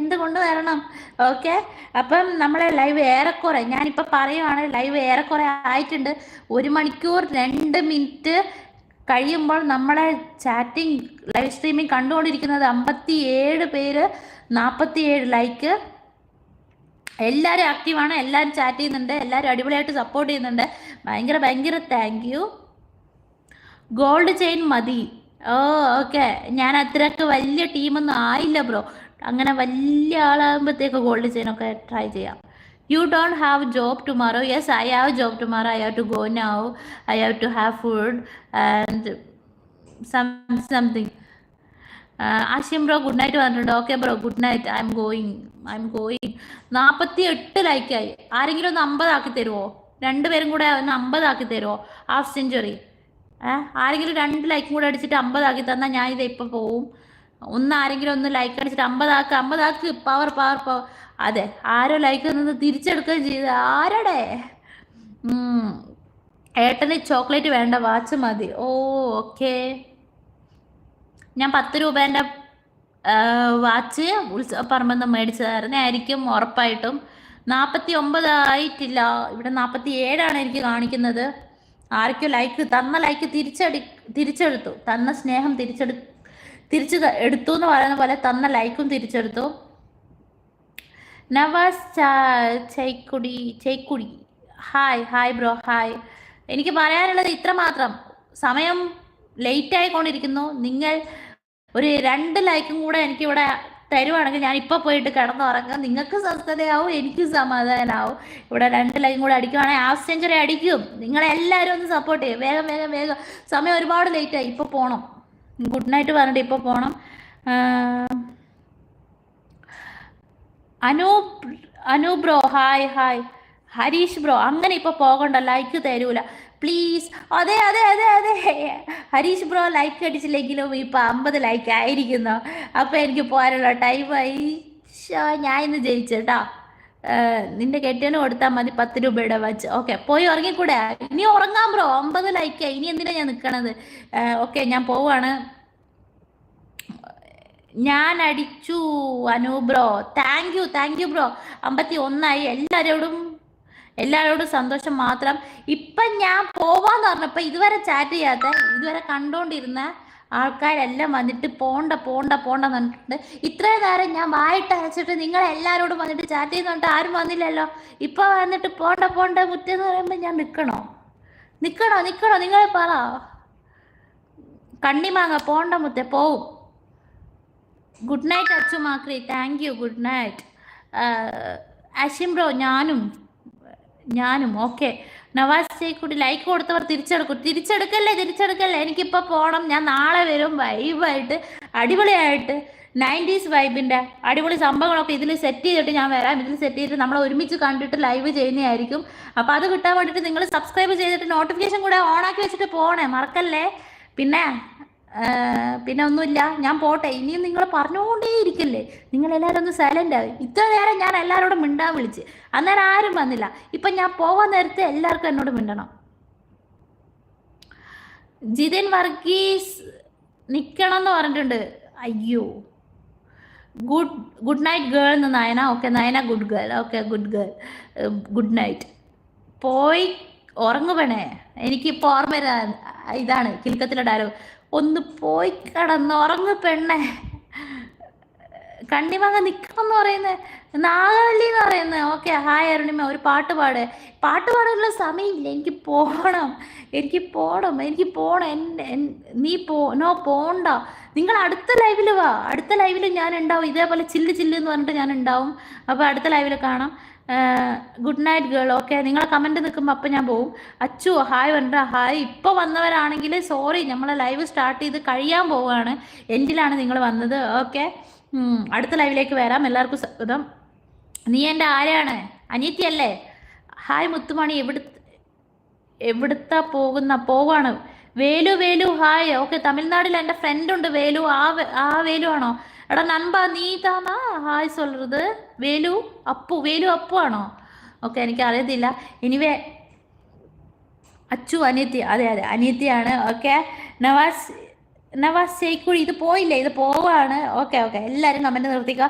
എന്തുകൊണ്ട് വരണം ഓക്കെ അപ്പം നമ്മളെ ലൈവ് ഏറെക്കുറെ ഞാനിപ്പോൾ പറയുവാണ് ലൈവ് ഏറെക്കുറെ ആയിട്ടുണ്ട്. ഒരു മണിക്കൂർ രണ്ട് മിനിറ്റ് കഴിയുമ്പോൾ നമ്മളെ ചാറ്റിംഗ് ലൈവ് സ്ട്രീമിംഗ് കണ്ടുകൊണ്ടിരിക്കുന്നത് അമ്പത്തി ഏഴ് പേര് നാൽപ്പത്തി ഏഴ് ലൈക്ക് എല്ലാവരും ആക്റ്റീവാണ് എല്ലാവരും ചാറ്റ് ചെയ്യുന്നുണ്ട് എല്ലാവരും അടിപൊളിയായിട്ട് സപ്പോർട്ട് ചെയ്യുന്നുണ്ട്. ഭയങ്കര ഭയങ്കര താങ്ക് യു ഗോൾഡ് ചെയിൻ മതി. ഓ ഓക്കെ ഞാൻ അത്രയ്ക്ക് വലിയ ടീമൊന്നും ആയില്ല ബ്രോ അങ്ങനെ വലിയ ആളാകുമ്പോഴത്തേക്ക് ഗോൾഡ് ചെയിനൊക്കെ ട്രൈ ചെയ്യാം. You don't have job tomorrow yes I have job tomorrow I have to go now I have to have food and something Ashim bro good night പറഞ്ഞിട്ടുണ്ട്. Okay bro good night I'm going I'm going നാൽപ്പത്തി എട്ട് ലൈക്കായി ആരെങ്കിലും ഒന്ന് അമ്പതാക്കി തരുമോ രണ്ടുപേരും കൂടെ ഒന്ന് അമ്പതാക്കി തരുമോ ഹാഫ് സെഞ്ചുറി ആരെങ്കിലും രണ്ട് ലൈക്കും കൂടെ അടിച്ചിട്ട് അമ്പതാക്കി തന്നാൽ ഞാൻ ഇത് ഇപ്പം പോവും? ഒന്ന് ആരെങ്കിലും ഒന്ന് ലൈക്ക് അടിച്ചിട്ട് അമ്പതാക്ക് അമ്പതാക്ക് പവർ പവർ പവർ അതെ ആരോ ലൈക്ക് നിന്ന് തിരിച്ചെടുക്കുകയും ചെയ്ത്. ആരടെ. ഏട്ടന് ചോക്ലേറ്റ് വേണ്ട വാച്ച് മതി. ഓ ഓക്കെ ഞാൻ പത്ത് രൂപേന്റെ വാച്ച് ഉത്സവ പറമ്പിൽ നിന്ന് മേടിച്ചതായിരുന്നു. ആയിരിക്കും ഉറപ്പായിട്ടും. നാൽപ്പത്തി ഒമ്പത് ആയിട്ടില്ല ഇവിടെ നാൽപ്പത്തി ഏഴാണ് എനിക്ക് കാണിക്കുന്നത്. ആർക്കും ലൈക്ക് തന്ന ലൈക്ക് തിരിച്ചടി തിരിച്ചെടുത്തു. തന്ന സ്നേഹം തിരിച്ചെടു തിരിച്ചു എടുത്തു എന്ന് പറയുന്ന പോലെ തന്ന ലൈക്കും തിരിച്ചെടുത്തു. നവാസ് ചൈക്കുടി ചൈക്കുടി. ഹായ് ഹായ് ബ്രോ ഹായ് എനിക്ക് പറയാനുള്ളത് ഇത്ര മാത്രം സമയം ലേറ്റ് ആയിക്കൊണ്ടിരിക്കുന്നു നിങ്ങൾ ഒരു രണ്ട് ലൈക്കും കൂടെ എനിക്കിവിടെ തരുവാണെങ്കിൽ ഞാൻ ഇപ്പോൾ പോയിട്ട് കിടന്നുറങ്ങും. നിങ്ങൾക്ക് സ്വസ്ഥതയാവും എനിക്ക് സമാധാനമാവും. ഇവിടെ രണ്ട് ലൈക്കും കൂടെ അടിക്കുവാണെങ്കിൽ ഹാഫ് സെഞ്ചുറി അടിക്കും. നിങ്ങളെല്ലാവരും ഒന്ന് സപ്പോർട്ട് ചെയ്യും. വേഗം വേഗം വേഗം. സമയം ഒരുപാട് ലേറ്റായി. ഇപ്പൊ പോകണം ഗുഡ് നൈറ്റ് പറഞ്ഞിട്ട് ഇപ്പോൾ പോകണം Anoop Anoop bro hi hi. Harish bro അങ്ങനെ ഇപ്പോൾ പോകണ്ട ലൈക്ക് തരൂല. പ്ലീസ് അതെ അതെ അതെ അതെ. ഹരീഷ് ബ്രോ ലൈക്ക് അടിച്ചില്ലെങ്കിലും ഇപ്പം അമ്പത് ലൈക്ക് ആയിരിക്കുന്നു. അപ്പോൾ എനിക്ക് പോകാനുള്ള ടൈമായി ഞാൻ ഇന്ന് ജയിച്ചേട്ടാ നിന്റെ കെട്ടിയന് കൊടുത്താൽ മതി പത്ത് രൂപയുടെ വച്ച് ഓക്കെ പോയി ഉറങ്ങിക്കൂടെ? ഇനി ഉറങ്ങാം ബ്രോ. അമ്പത് ലൈക്കാ ഇനി എന്തിനാ ഞാൻ നിൽക്കണത് ഓക്കെ ഞാൻ പോവാണ്. ഞാൻ അടിച്ചു Anu bro. Thank you thank you bro. അമ്പത്തി ഒന്നായി എല്ലാവരോടും എല്ലാവരോടും സന്തോഷം മാത്രം. ഇപ്പം ഞാൻ പോവാന്ന് പറഞ്ഞപ്പോൾ ഇതുവരെ ചാറ്റ് ചെയ്യാത്ത ഇതുവരെ കണ്ടുകൊണ്ടിരുന്ന ആൾക്കാരെല്ലാം വന്നിട്ട് പോണ്ട പോണ്ട പോണ്ട പറഞ്ഞിട്ടുണ്ട്. ഇത്രയും നേരം ഞാൻ വായിട്ട് അരച്ചിട്ട് നിങ്ങൾ എല്ലാരോടും വന്നിട്ട് ചാറ്റ് ചെയ്യുന്നുണ്ട് ആരും വന്നില്ലല്ലോ. ഇപ്പോൾ വന്നിട്ട് പോണ്ട പോണ്ട മുറ്റെന്ന് പറയുമ്പോൾ ഞാൻ നിൽക്കണോ നിൽക്കണോ നിൽക്കണോ നിങ്ങൾ പറ. കണ്ണിമാങ്ങ പോണ്ട മുത്തേ പോവും. Good night Achu മാക്രി thank you good night. Ashim bro ഞാനും ഞാനും ഓക്കെ നവാസ് ചേക്കൂടി ലൈക്ക് കൊടുത്തവർ തിരിച്ചെടുക്കും. തിരിച്ചെടുക്കല്ലേ തിരിച്ചെടുക്കല്ലേ? എനിക്കിപ്പോൾ പോകണം ഞാൻ നാളെ വരും വൈബായിട്ട് അടിപൊളിയായിട്ട് നയന്റീസ് വൈബിന്റെ അടിപൊളി സംഭവങ്ങളൊക്കെ ഇതിൽ സെറ്റ് ചെയ്തിട്ട് ഞാൻ വരാം. ഇതിൽ സെറ്റ് ചെയ്തിട്ട് നമ്മൾ ഒരുമിച്ച് കണ്ടിട്ട് ലൈവ് ചെയ്യുന്നതായിരിക്കും. അപ്പോൾ അത് കിട്ടാൻ വേണ്ടിയിട്ട് നിങ്ങൾ സബ്സ്ക്രൈബ് ചെയ്തിട്ട് നോട്ടിഫിക്കേഷൻ കൂടെ ആക്കി വെച്ചിട്ട് പോകണേ മറക്കല്ലേ? പിന്നെ പിന്നെ ഒന്നുമില്ല. ഞാൻ പോട്ടെ. ഇനിയും നിങ്ങൾ പറഞ്ഞുകൊണ്ടേ ഇരിക്കല്ലേ നിങ്ങൾ എല്ലാവരും ഒന്ന് സൈലന്റ് ആയി. ഇത്ര നേരം ഞാൻ എല്ലാവരോടും മിണ്ടാൻ വിളിച്ച്. അന്നേരം ആരും വന്നില്ല. ഇപ്പം ഞാൻ പോവാൻ നേരത്തെ എല്ലാവർക്കും എന്നോട് മിണ്ടണം. ജിതിൻ വർഗീസ് നിൽക്കണം എന്ന് പറഞ്ഞിട്ടുണ്ട്. അയ്യോ. ഗുഡ് ഗുഡ് നൈറ്റ് ഗേൾ എന്ന് Nayana. Okay Nayana good girl. Okay good girl. Good night. പോയി ഉറങ്ങുവണേ. എനിക്കിപ്പോൾ ഓർമ്മ ഇതാണ് കിൽക്കത്തിലെ ഡയലോഗ് ഒന്ന് പോയി കിടന്ന് ഉറങ്ങു പെണ്ണേ. കണ്ണിമങ്ങ നിക്കണം എന്ന് പറയുന്നത് നാഗവല്ലി എന്ന് പറയുന്നത് ഓക്കെ ഹായ് അരുണിമ ഒരു പാട്ട് പാട്. പാട്ട് പാടാനുള്ള സമയമില്ല. എനിക്ക് പോകണം എനിക്ക് പോകണം എനിക്ക് പോകണം എൻ- എൻ- നീ പോ നോ പോണ്ട. നിങ്ങൾ അടുത്ത ലൈവിൽ വാ. അടുത്ത ലൈവിൽ ഞാൻ ഉണ്ടാവും ഇതേപോലെ ചില്ല് ചില്ല് എന്ന് പറഞ്ഞിട്ട് ഞാൻ ഉണ്ടാവും അപ്പോൾ അടുത്ത ലൈവിൽ കാണാം. Good night girl. ഓക്കെ നിങ്ങളെ കമന്റ് നിൽക്കുമ്പോൾ അപ്പം ഞാൻ പോവും. അച്ചു ഹായ് വണ്ട ഹായ്. ഇപ്പോൾ വന്നവരാണെങ്കിൽ സോറി. നമ്മളെ ലൈവ് സ്റ്റാർട്ട് ചെയ്ത് കഴിയാൻ പോവുകയാണ് എൻഡിലാണ് നിങ്ങൾ വന്നത്. ഓക്കെ. അടുത്ത ലൈവിലേക്ക് വരാം. എല്ലാവർക്കും സ്വാഗതം. നീ എന്റെ ആരാണ്? അനിയത്തിയല്ലേ ഹായ് മുത്തുമാണി എവിടു എവിടുത്ത പോകുന്ന പോവാണ്. വേലു വേലു ഹായ്. ഓക്കെ തമിഴ്നാട്ടിൽ എന്റെ ഫ്രണ്ട് ഉണ്ട് വേലു. ആ ആ വേലു ആണോ? എടാ നൻപ നീ താന്നാ ഹായ് സൊല്ലത് വേലു അപ്പു വേലു അപ്പു ആണോ? ഓക്കെ എനിക്ക് അറിയത്തില്ല. ഇനിവേ അച്ചു അനീത്തി അതെ അതെ അനീത്തിയാണ് ഓക്കെ നവാസ് നവാസ് ചേക്കുഴി ഇത് പോയില്ലേ? ഇത് പോവാണ്. Okay okay. എല്ലാവരും കമന്റ് നിർത്തിക്കുക